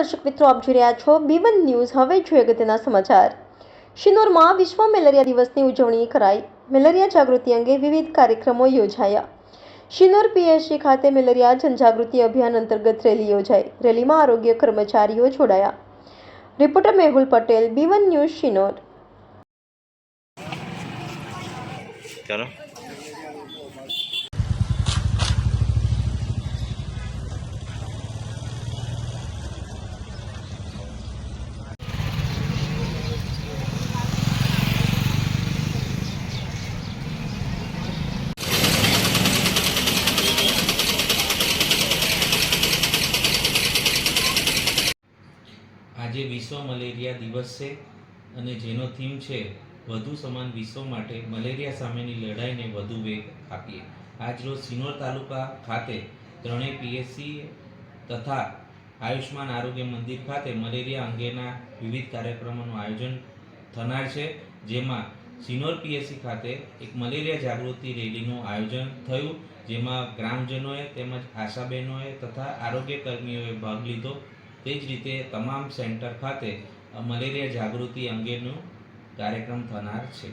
દર્શક મિત્રો, આપ જોઈ રહ્યા છો બી વન ન્યૂઝ. હવે જોઈએ અગત્યના સમાચાર. શિનોરમાં વિશ્વ મેલેરિયા દિવસની ઉજવણી કરાઈ. મેલેરિયા જાગૃતિ અંગે વિવિધ કાર્યક્રમો યોજાયા. શિનોર પીએચસી ખાતે મેલેરિયા જનજાગૃતિ અભિયાન અંતર્ગત રેલી યોજાઈ. રેલીમાં આરોગ્ય કર્મચારીઓ જોડાયા. Reporter Mehul Patel B one news Sinor. ચાલો. આજે વિશ્વ મલેરિયા દિવસ છે અને જેનો થીમ છે વધુ સમાન વિશ્વ માટે મલેરિયા સામેની લડાઈને વધુ વેગ આપીએ. આજરોજ સિનોર તાલુકા ખાતે ત્રણેય પીએસસી તથા આયુષ્માન આરોગ્ય મંદિર ખાતે મલેરિયા અંગેના વિવિધ કાર્યક્રમોનું આયોજન થનાર છે, જેમાં સિનોર પીએસસી ખાતે એક મલેરિયા જાગૃતિ રેલીનું આયોજન થયું, જેમાં ગ્રામજનોએ તેમજ આશાબહેનોએ તથા આરોગ્ય કર્મીઓએ ભાગ લીધો. તે જ રીતે તમામ સેન્ટર ખાતે મલેરિયા જાગૃતિ અંગેનું કાર્યક્રમ થનાર છે.